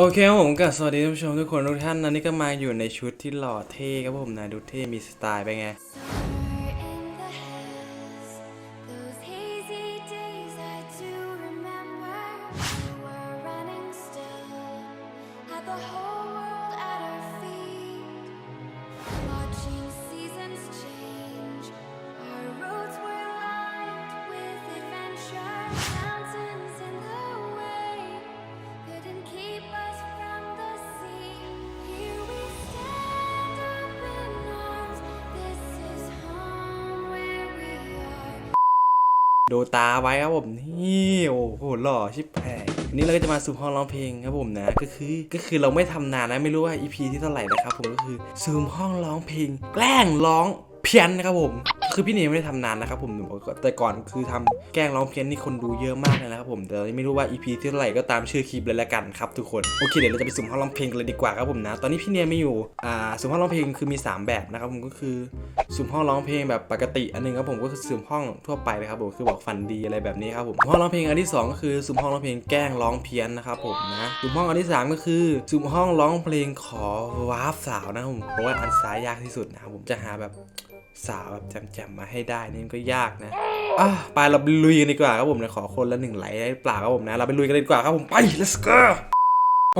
โอเคครับผมก็สวัสดีท่านผู้ชมทุกคนทุกท่านนะนี่ก็มาอยู่ในชุดที่หล่อเท่ครับผมนะดูเท่มีสไตล์ไปไง ดูตาไว้ครับผมนี่โอ้โหหล่อชิบแพงวันนี้เราก็จะมาสู่ห้องร้องเพลงครับผมนะก็คือก็คือเราไม่ทำนานนะไม่รู้ว่า EP ที่เท่าไหร่นะครับผมก็คือซูมห้องร้องเพลง แกล้งร้อง เพี้ยนนะครับผม คือพี่เนยไม่ได้ทำนานนะครับผมแต่ก่อนคือทำแกล้งร้องเพี้ยนนี่คนดูเยอะมากเลยนะครับผมแต่ไม่รู้ว่า EP ที่เท่าไหร่ก็ตามชื่อคลิปเลยละกันครับทุกคนโอเคเดี๋ยวเราจะไปสุ่มห้องร้องเพลงกันเลยดีกว่าครับผมนะตอนนี้พี่เนยไม่อยู่อ่าสุ่มห้องร้องเพลงคือมีสามแบบนะครับผมก็คือสุ่มห้องร้องเพลงแบบปกติอันหนึงครับผมก็คือสุ่มห้องทั่วไปเลยครับผมคือบอกฟันดีอะไรแบบนี้ครับผมห้องร้องเพลงอันที่สองก็คือสุ่มห้องร้องเพลงแกล้งร้องเพี้ยนนะครับผมนะสุ่มห้องอันที่สามก็คือสุ่มห้องร้องเพลงขอวาร์ฟสาวนะครับผมเพราะว่าอันซ้ายยากที่สุดนะครับผมจะหาแบบ สาวแบบแจ่มๆมาให้ได้นี่มันก็ยากนะอะไปเราลุยกันดีกว่าครับผมนะขอคนละหนึ่งไหลได้เปล่าครับผมนะเราไปลุยกันเลยดีกว่าครับผมไป let's go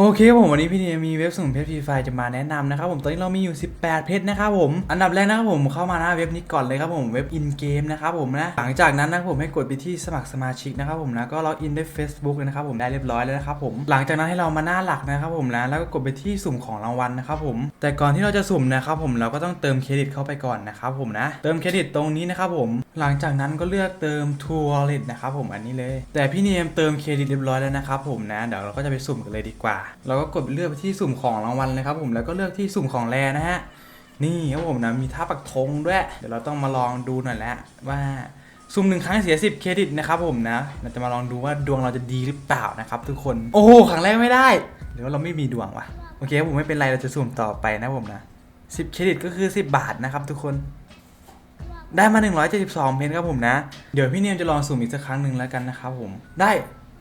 โอเคผมวันนี้พี่เนียมีเว็บสุ่มเพชรฟรีไฟจะมาแนะนำนะครับผมตอนนี้เรามีอยู่ 18 เพชรนะครับผมอันดับแรกนะครับผมเข้ามาหน้าเว็บนี้ก่อนเลยครับผมเว็บอินเกมนะครับผมนะหลังจากนั้นนะครับผมให้กดไปที่สมัครสมาชิกนะครับผมนะก็ล็อกอินด้วย Facebook เลยนะครับผมได้เรียบร้อยแล้วนะครับผมหลังจากนั้นให้เรามาหน้าหลักนะครับผมนะแล้วก็กดไปที่สุ่มของรางวัลนะครับผมแต่ก่อนที่เราจะสุ่มนะครับผมเราก็ต้องเติมเครดิตเข้าไปก่อนนะครับผมนะเติมเครดิตตรงนี้นะครับผมหลังจากนั้นก็เลือกเติม True Wallet นะครับผมอันนี้เลย แต่พี่เนียมเติมเครดิตเรียบร้อยแล้วนะครับผมนะเดี๋ยวเราก็จะไปสุ่มกันเลยดีกว่าเราก็กดเลือกไปที่สุ่มของรางวัลเลยครับผมแล้วก็เลือกที่สุ่มของแรนะฮะนี่ครับผมนะมีท่าปักธงด้วย เดี๋ยวเราต้องมาลองดูหน่อยแล้วว่าสุ่มหนึ่งครั้งเสีย 10 เครดิตนะครับผมนะ เราจะมาลองดูว่าดวงเราจะดีหรือเปล่านะครับทุกคน โอ้โหครั้งแรกไม่ได้หรือว่าเราไม่มีดวงวะโอเคผมไม่เป็นไรเราจะสุ่มต่อไปนะผมนะ 10 เครดิตก็คือ 10 บาทนะครับทุกคน ได้มา 172 เพนครับผมนะ เดี๋ยวพี่เนียมจะลองสุ่มอีกสักครั้งหนึ่งแล้วกันนะครับผม ได้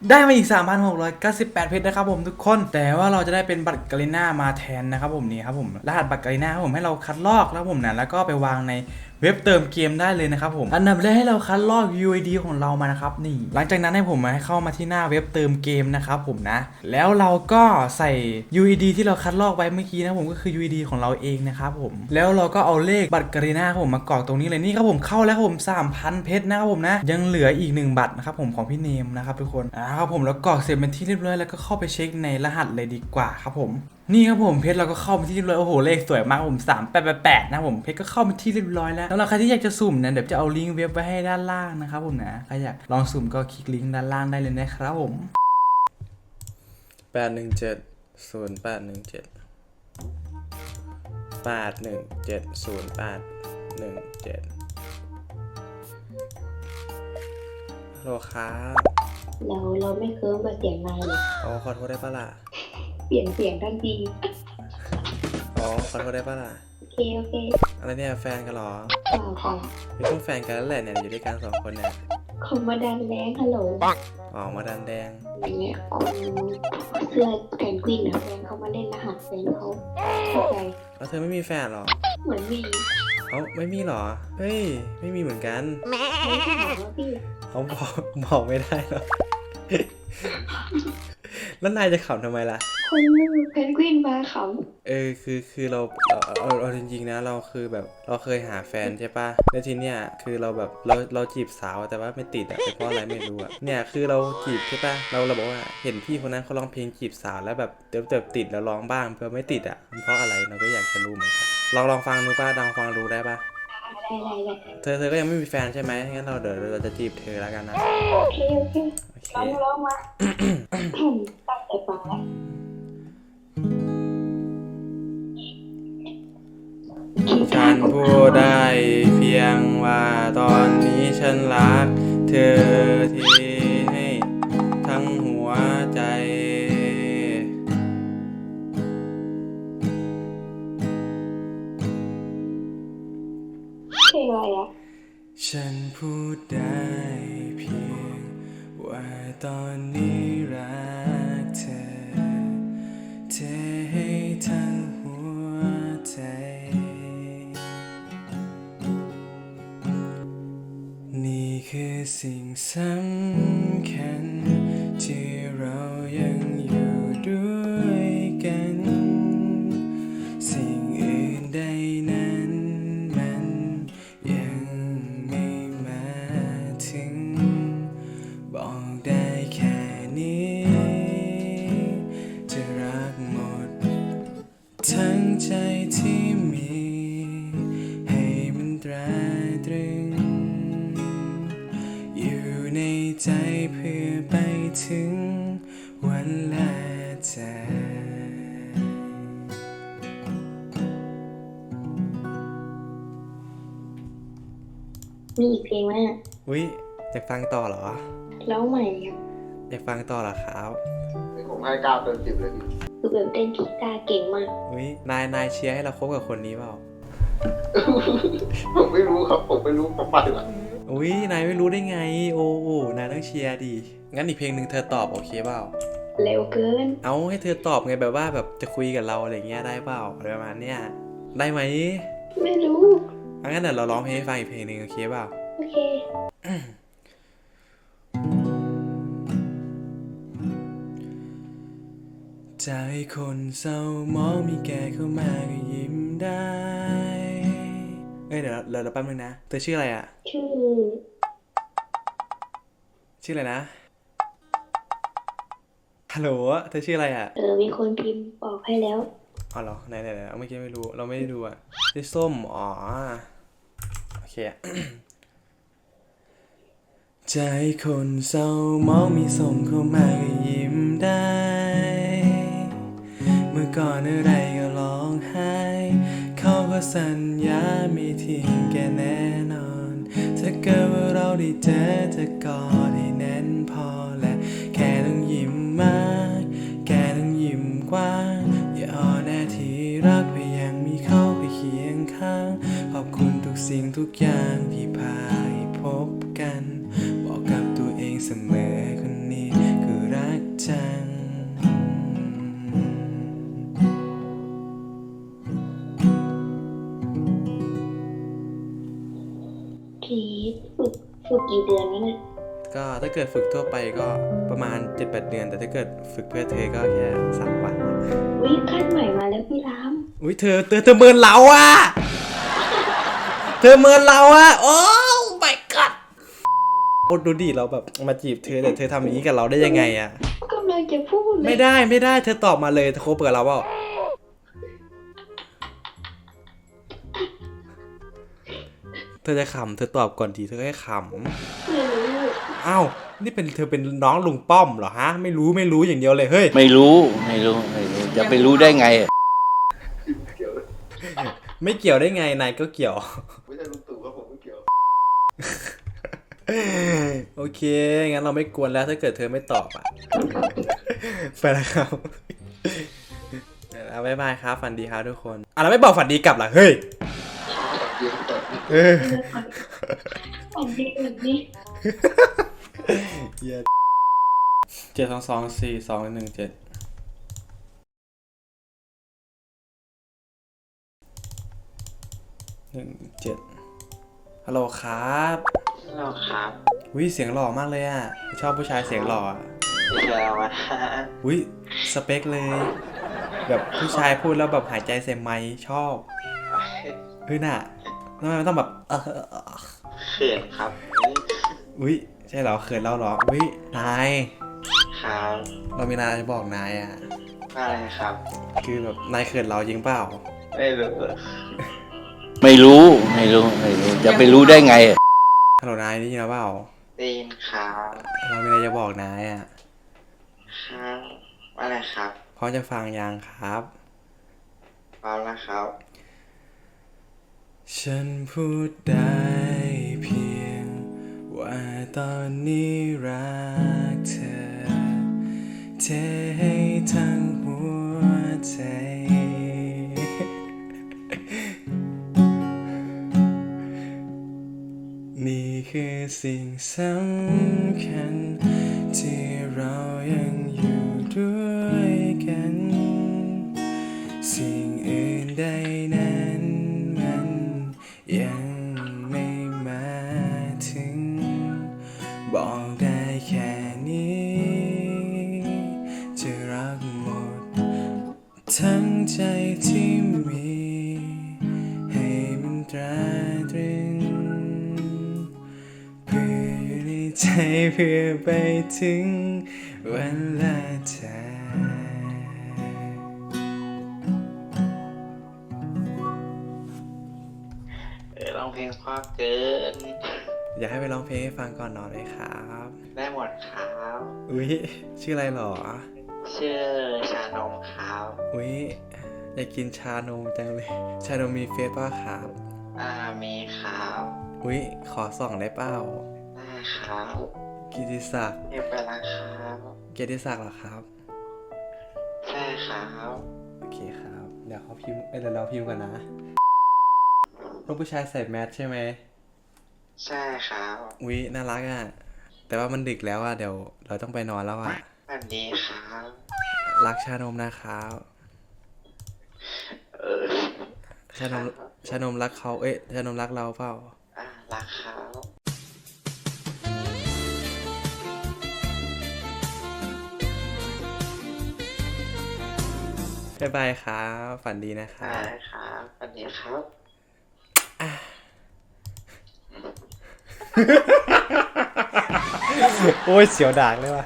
ได้มาอีก 3,698 เพชรนะครับผมทุกคน แต่ว่าเราจะได้เป็นบัตรกาลิน่ามาแทนนะครับผมนี่ครับผม รหัสบัตรกาลิน่าครับผมให้เราคัดลอกแล้วผมนะแล้วก็ไปวางในเว็บเติมเกมได้เลยนะครับผมอันดับแรกให้เราคัดลอก UID ของเรามานะครับนี่หลังจากนั้นให้ผมมาให้เข้ามาที่หน้าเว็บเติมเกมนะครับผมนะ แล้วเราก็ใส่ UID ที่เราคัดลอกไว้เมื่อกี้นะผมก็คือ UID ของเราเองนะครับผมแล้วเราก็เอาเลขบัตรกาลิน่าครับผมมากรอกตรงนี้เลยนี่ครับผมเข้าแล้วผม3,000เพชรนะครับผมนะ ยังเหลืออีก 1 บัตรนะครับผมของพี่เนมนะครับทุกคนอ่าครับผมแล้วกรอกเสร็จเป็นที่เรียบร้อยแล้วก็เข้าไปเช็คในรหัสเลยดีกว่าครับผม นี่ครับผมเพชรเราก็เข้าไปที่เรียบร้อยโอ้โหเลขสวยมากครับผม3 8 8 8นะผมเพชรก็เข้าไปที่เรียบร้อยแล้วสำหรับใครที่อยากจะสุ่มนะเดี๋ยวจะเอาลิงก์เว็บไว้ให้ด้านล่างนะครับผมนะใครอยากลองสุ่มก็คลิกลิงก์ด้านล่างได้เลยนะครับผม817 0817 817 0817ฮัลโหลครับเราเราไม่เคิร์มกับเสียงนายเลยอ๋อขอโทษได้ปะล่ะ เปลี่ยนเสียงทันทีอ๋อขอโทษได้ปะล่ะ โอเคโอเคอะไรเนี่ยแฟนกันเหรอเปล่าค่ะไม่ต้องแฟนกันแล้วแหละเนี่ยอยู่ด้วยกันสองคนเนี่ย คอมมาดันแรงฮัลโหลอ๋อ มาดันแดง อย่างเงี้ยคนเสื้อแกนกวินนะแฟนเขามาเล่นรหัสแฟนเขาเข้าใจแล้วเธอไม่มีแฟนเหรอ เหมือนมีเอ้าไม่มีเหรอ เฮ้ย ไม่มีเหมือนกันไม่ถามว่าพี่เขาบอกบอกไม่ได้หรอก แล้วนายจะขำทำไมล่ะ คนนึงแพนกวินมาขเออคือคือเราเอาเอาเอาจริงๆนะเราคือแบบเราเคยหาแฟนใช่ปะแล้วทีเนี้ยคือเราแบบเราเราจีบสาวแต่ว่าไม่ติดอะเป็นเพราะอะไรไม่รู้อะเนี่ยคือเราจีบใช่ปะเราเราบอกว่าเห็นพี่คนนั้นเขาร้องเพลงจีบสาวแล้วแบบเติบเติบติดแล้วร้องบ้างเพื่อไม่ติดอะมันเพราะอะไรเราก็อยากจะรู้เหมือนกันลองลองฟังดูป่ะลองฟังดูได้ปะำได้ได้ได้เธอเธอก็ยังไม่มีแฟนใช่ไหมงั้นเราเดี๋ยวเราจะจีบเธอแล้วกันนะโอเคโอเคโอเค ร้องร้องมา ตั้งใจฟังแล้วฉันพูดได้เพียงว่าตอนนี้ฉันรัก เธอที่ให้ทั้งหัวใจ เพลงอะไรอะฉันพูดได้เพียงว่าตอนนี้รัก เธอ เธให้ทั้งหัวใจ นี่คือสิ่งสำคัญที่เรายัง มี ให้มันตราตรึง อยู่ในใจเพื่อไปถึงวันลาจากมีอีกเพลงไหมอะอุ้ยอยากฟังต่อเหรอ ร้องใหม่ครับ อยากฟังต่อเหรอครับ ผมให้เก้าเต็มสิบเลยพี่ คือแบบเต้นกีตาร์เก่งมากอุ้ยนายนายเชียร์ให้เราคบกับคนนี้เปล่า ผมไม่รู้ครับ ผมไม่รู้ผมไปละอุ้ยนายไม่รู้ได้ไง โอ้โหนายต้องเชียร์ดิงั้นอีกเพลงหนึ่งเธอตอบโอเคเปล่า เร็วเกิน เอาให้เธอตอบไงแบบว่าแบบจะคุยกับเราอะไรเงี้ยได้เปล่าอะไรประมาณเนี้ยได้ไหมไม่รู้เอางั้นเดี๋ยวเราร้องเพลงให้ฟังอีกเพลงหนึ่งโอเคเปล่า โอเค ใจคนเศร้ามองมีแกเข้ามาก็ยิ้มได้ เอ้ยเดี๋ยวเดี๋ยวเราแป๊บนึงนะ เธอชื่ออะไรอะชื่อ ชื่ออะไรนะ ฮัลโหล เธอชื่ออะไรอะเออ มีคนพิมพ์บอกให้แล้ว อ๋อเหรอ ไหนไหนไหนเมื่อกี้ไม่รู้ เราไม่ได้ดูอะชื่อส้ม อ๋อ โอเคอะใจคนเศร้ามองมีส่งเข้ามาก็ยิ้ม ก่อนอะไรก็ร้องไห้ เขาก็สัญญาไม่ทิ้งแกแน่นอน ถ้าเกิดว่าเราได้เจอจะกอดให้แน่นพอและแค่ต้องยิ้มมากแกต้องยิ้มกว้างอย่าอ่อนแอที่รักไปยังมีเขาไปเคียงข้าง ขอบคุณทุกสิ่งทุกอย่างที่พาใกกี่เดือนแล้วเนี่ยก็ถ้าเกิดฝึกทั่วไปก็ประมาณ 7-8 เดือน แต่ถ้าเกิดฝึกเพื่อเธอก็แค่3วันวิขั้นใหม่มาแล้วพี่รามอุ้ยเธอเธอเธอเมินเราอะเธอเมินเราอะโอ้ my god โอ้ดูดิเราแบบมาจีบเธอแต่เธอทำอย่างนี้กับเราได้ยังไงอะกำลังจะพูดเลยไม่ได้ไม่ได้เธอตอบมาเลยเธอคบกับเราเปล่า ธอจะขำเธอตอบก่อนดีเธอแค่ขไม่รู้ำอ้าว นี่เป็นเธอเป็นน้องลุงป้อมเหรอฮะ ไม่รู้ไม่รู้อย่างเดียวเลยเฮ้ย ไม่รู้ไม่รู้ไม่รู้จะไปรู้ได้ไงเกี่ยวไม่เกี่ยวได้ไงนายก็เกี่ยว ไม่ใช่ลุงตู่ครับผมไม่เกี่ยว โอเค งั้นเราไม่กวนแล้วถ้าเกิดเธอไม่ตอบอะ ไปแล้วครับเอาบ๊ายบายครับ ฝันดีครับทุกคน อะเราไม่บอกฝันดีกลับเหรอ เฮ้ยเกี่ยวแต่ เอออันนี้แบบนี้เจ็ดสองสองสี่สองหนึ่งเจ็ดหนึ่งเจ็ดฮัลโหลครับเราครับวิเสียงหล่อมากเลยอะ ชอบผู้ชายเสียงหล่ออะไม่ใช่เราอะวิสเปคเลย แบบผู้ชายพูดแล้วแบบหายใจเซมไมค์ชอบเฮ้ยน่ะ ทำไมมันต้องแบบเออเออเออเขินครับอุ้ยใช่เหรอเขินเราเหรออุ้ยนายครับเรามีนายจะบอกนายอะอะไรครับ คือแบบนายเขินเราจริงเปล่าไม่รู้ไม่รู้ไม่รู้ไม่รู้จะไปรู้ได้ไง ฮัลโหลนายได้ยินเราเปล่าได้ยินครับเรามีอะไรจะบอกนายอะครับอะไรครับพร้อมจะฟังยังครับพร้อมนะครับ ฉันพูดได้เพียง ว่าตอนนี้รักเธอ เทให้ทั้งหัวใจ นี่คือสิ่งสำคัญ ที่เรายังอยู่ ทั้งใจที่มี ให้มันตราตรึงเพื่ออยู่ในใจเพื่อไปถึงวันละเธอร้องเพลงเพราะเกิน อยากให้ไปร้องเพลงให้ฟังก่อนนอนเลยครับ ได้หมดครับ อุ้ยชื่ออะไรหรอ ชื่อชานมครับอุ้ยอยากกินชานมจังเลย ชานมมีเฟซป่ะครับ อ่ามีครับอุ้ยขอส่องได้เปล่าได้ครับกิติศักดิ์เรียบไปแล้วครับเกียรติศักดิ์เหรอครับใช่ครับโอเคครับเดี๋ยวเขาพิมพ์เอ้ยเดี๋ยวเราพิมพ์กันนะลูกผู้ชายใส่แมสใช่ไหมใช่ครับ อุ้ยน่ารักอะแต่ว่ามันดึกแล้วอะเดี๋ยวเราต้องไปนอนแล้วอะ สวัสดีครับ รักชานมนะครับเออชานมชานมรักเขาเอ้ยชานมรักเราเปล่า อ่ารักครับ บ๊ายบายครับฝันดีนะครัได้บ ครับสวัสดีครับ โอ้ยเสียวดากเลยว่ะ